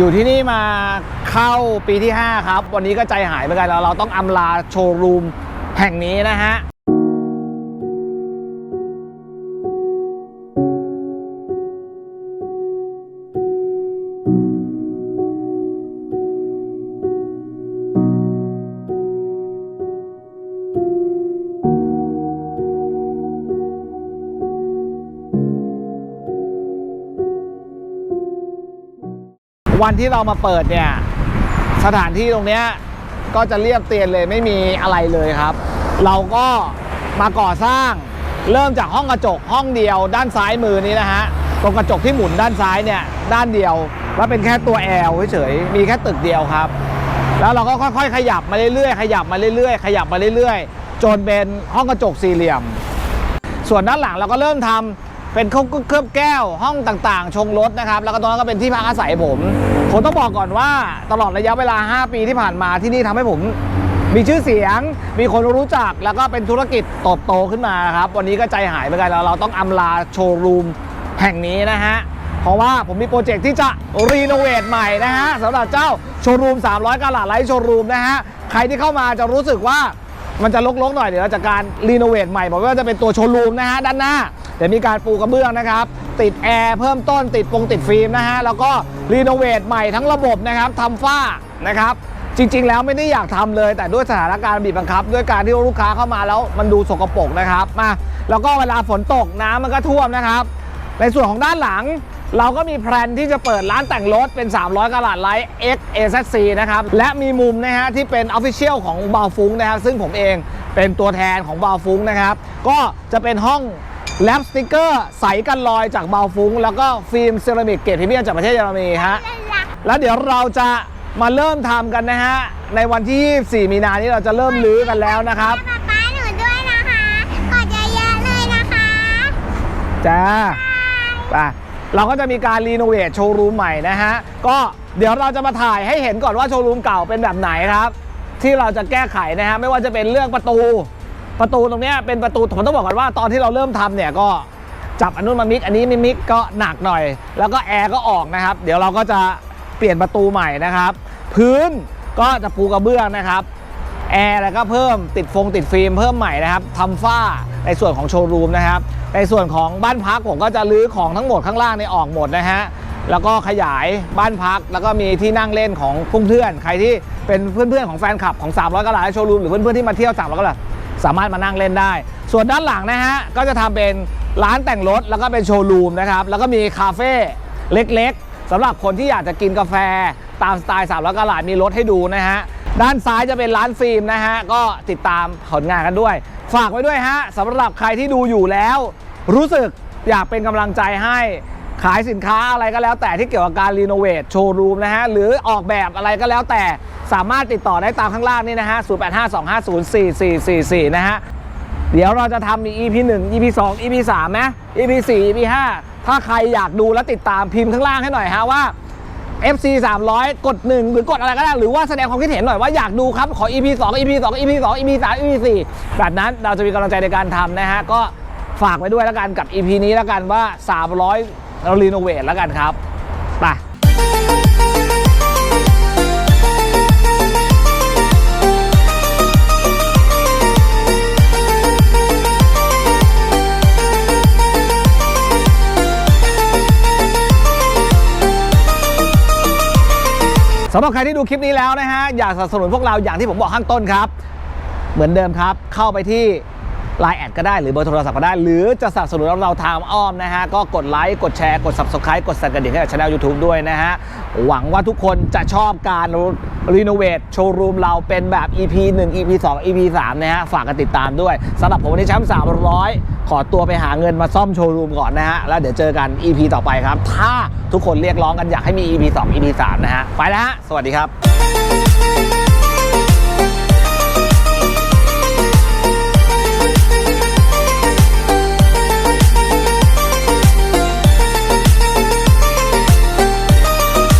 อยู่ที่นี่มาเข้าปีที่ 5 ครับ วันนี้ก็ใจหายไปกันแล้ว เราต้องอำลาโชว์รูมแห่งนี้นะฮะ วันที่เรามาเปิดเนี่ย สถานที่ตรงเนี้ยก็จะเรียบเตียนเลยไม่มีอะไรเลยครับ เราก็มาก่อสร้างเริ่มจากห้องกระจกห้องเดียวด้านซ้ายมือนี้นะฮะตรงกระจกที่หมุนด้านซ้ายเนี่ยด้านเดียว แล้วเป็นแค่ตัวแอลเฉยๆมีแค่ตึกเดียวครับ แล้วเราก็ค่อยๆ ขยับมาเรื่อยๆขยับมาเรื่อยๆขยับมาเรื่อยๆ จนเป็นห้องกระจกสี่เหลี่ยม ส่วนด้านหลังเราก็เริ่มทำ เป็นเครื่องเคลือบแก้วห้องต่างๆ ชงรถนะครับ แล้วก็ตรงนั้นก็เป็นที่พักอาศัยผมผมต้องบอกก่อนว่าตลอดระยะเวลา 5 ปีที่ผ่านมาที่นี่ทำให้ผมมีชื่อเสียง มีคนรู้จัก แล้วก็เป็นธุรกิจโตโตขึ้นมาครับ วันนี้ก็ใจหายเหมือนกันแล้วเราต้องอำลาโชว์รูมแห่งนี้นะฮะ เพราะว่าผมมีโปรเจกต์ที่จะรีโนเวทใหม่นะฮะสำหรับเจ้าโชว์รูม 300กะลาไลท์โชว์รูมนะฮะ ใครที่เข้ามาจะรู้สึกว่ามันจะลกๆหน่อยเดี๋ยวเราจะการรีโนเวทใหม่บอกว่าจะเป็นตัวโชว์รูมนะฮะด้านหน้า เดี๋ยวมีการปูกระเบื้องนะครับ ติดแอร์เพิ่มต้นติดปงติดฟิล์มนะฮะ แล้วก็รีโนเวทใหม่ทั้งระบบนะครับทำฝ้านะครับ จริง ๆ แล้วไม่ได้อยากทำเลย แต่ด้วยสถานการณ์บีบบังคับ ด้วยการที่ลูกค้าเข้ามาแล้วมันดูสกปรกนะครับมาแล้วก็เวลาฝนตกน้ำมันก็ท่วมนะครับ ในส่วนของด้านหลังเราก็มีแพลนที่จะเปิดร้านแต่งรถเป็น 300 กะลาดไลท์ X AZC นะครับ และมีมุมนะฮะที่เป็น Official ของบาฟุ้งนะครับ ซึ่งผมเองเป็นตัวแทนของบาฟุ้งนะครับ ก็จะเป็นห้อง แลปสติกเกอร์ใสกันรอยจากบาฟุ้ง แล้วก็ฟิล์มเซรามิกเกรดพรีเมียมจากประเทศเยอรมนีฮะแล้วเดี๋ยวเราจะมาเริ่มทำกันนะฮะ ในวันที่24มีนานี้เราจะเริ่มรื้อกันแล้วนะครับป๊าป๊าหนูด้วยนะคะกดเยอะๆเลยนะคะจ้าไปเราก็จะมีการรีโนเวทโชว์รูมใหม่นะฮะ ก็เดี๋ยวเราจะมาถ่ายให้เห็นก่อนว่าโชว์รูมเก่าเป็นแบบไหนครับ ที่เราจะแก้ไขนะฮะไม่ว่าจะเป็นเรื่องประตู ประตูตรงนี้เป็นประตูผมต้องบอกก่อนว่าตอนที่เราเริ่มทำเนี่ยก็จับอันนู้นมามิกอันนี้ไม่มิกก็หนักหน่อย แล้วก็แอร์ก็ออกนะครับ เดี๋ยวเราก็จะเปลี่ยนประตูใหม่นะครับ พื้นก็จะปูกระเบื้องนะครับแอร์แล้วก็เพิ่มติดฟงติดฟิล์มเพิ่มใหม่นะครับทำฝ้าในส่วนของโชว์รูมนะครับในส่วนของบ้านพักผมก็จะรื้อของทั้งหมดข้างล่างในออกหมดนะฮะแล้วก็ขยายบ้านพัก แล้วก็มีที่นั่งเล่นของเพื่อนๆใครที่เป็นเพื่อนๆของแฟนคลับของ 300กะหลาดโชว์รูมหรือเพื่อนๆที่มาเที่ยว300กะหลาด สามารถมานั่งเล่นได้ ส่วนด้านหลังนะฮะก็จะทำเป็นร้านแต่งรถแล้วก็เป็นโชว์รูมนะครับแล้วก็มีคาเฟ่เล็กๆสำหรับคนที่อยากจะกินกาแฟตามสไตล์300กะหลาดมีรถให้ดูนะฮะด้านซ้ายจะเป็นร้านฟิล์มนะฮะก็ติดตามผลงานกันด้วย ฝากไว้ด้วยฮะสำหรับใครที่ดูอยู่แล้ว รู้สึกอยากเป็นกำลังใจให้ ขายสินค้าอะไรก็แล้วแต่ที่เกี่ยวกับการรีโนเวทโชว์รูมนะฮะ หรือออกแบบอะไรก็แล้วแต่สามารถติดต่อได้ตามข้างล่างนี่นะฮะ 0852504444 นะฮะ เดี๋ยวเราจะทำมี EP 1 EP 2 EP 3ไหม EP 4 EP 5 ถ้าใครอยากดูและติดตามพิมพ์ข้างล่างให้หน่อยฮะว่า FC 300 กด 1 หรือกดอะไรก็ได้ หรือว่าแสดงความคิดเห็นหน่อยว่าอยากดูครับ ขอ EP 2 EP 2 EP 2 EP 3 EP 4แบบนั้นเราจะมีกำลังใจในการทำนะฮะ ก็ฝากไว้ด้วยแล้วกันกับ EP นี้แล้วกันว่า 300 เรารีโนเวทแล้วกันครับไปสำหรับใครที่ดูคลิปนี้แล้วนะฮะ อยากสนับสนุนพวกเราอย่างที่ผมบอกข้างต้นครับ เหมือนเดิมครับเข้าไปที่ Line แอดก็ได้หรือเบอร์โทรศัพท์ก็ได้ หรือจะสนับสนุนเราทางอ้อมนะฮะ ก็กดไลค์กดแชร์กด Subscribe กดสั่นกระดิ่งให้กับช่อง YouTube ด้วยนะฮะ หวังว่าทุกคนจะชอบการรีโนเวทโชว์รูมเราเป็นแบบ EP 1 EP 2 EP 3นะฮะ ฝากกันติดตามด้วยสำหรับผมวันนี้แชมป์300 ขอตัวไปหาเงินมาซ่อมโชว์รูมก่อนนะฮะ แล้วเดี๋ยวเจอกัน EP ต่อไปครับ ถ้าทุกคนเรียกร้องกันอยากให้มี EP 2 EP 3นะฮะไปแล้วฮะสวัสดีครับ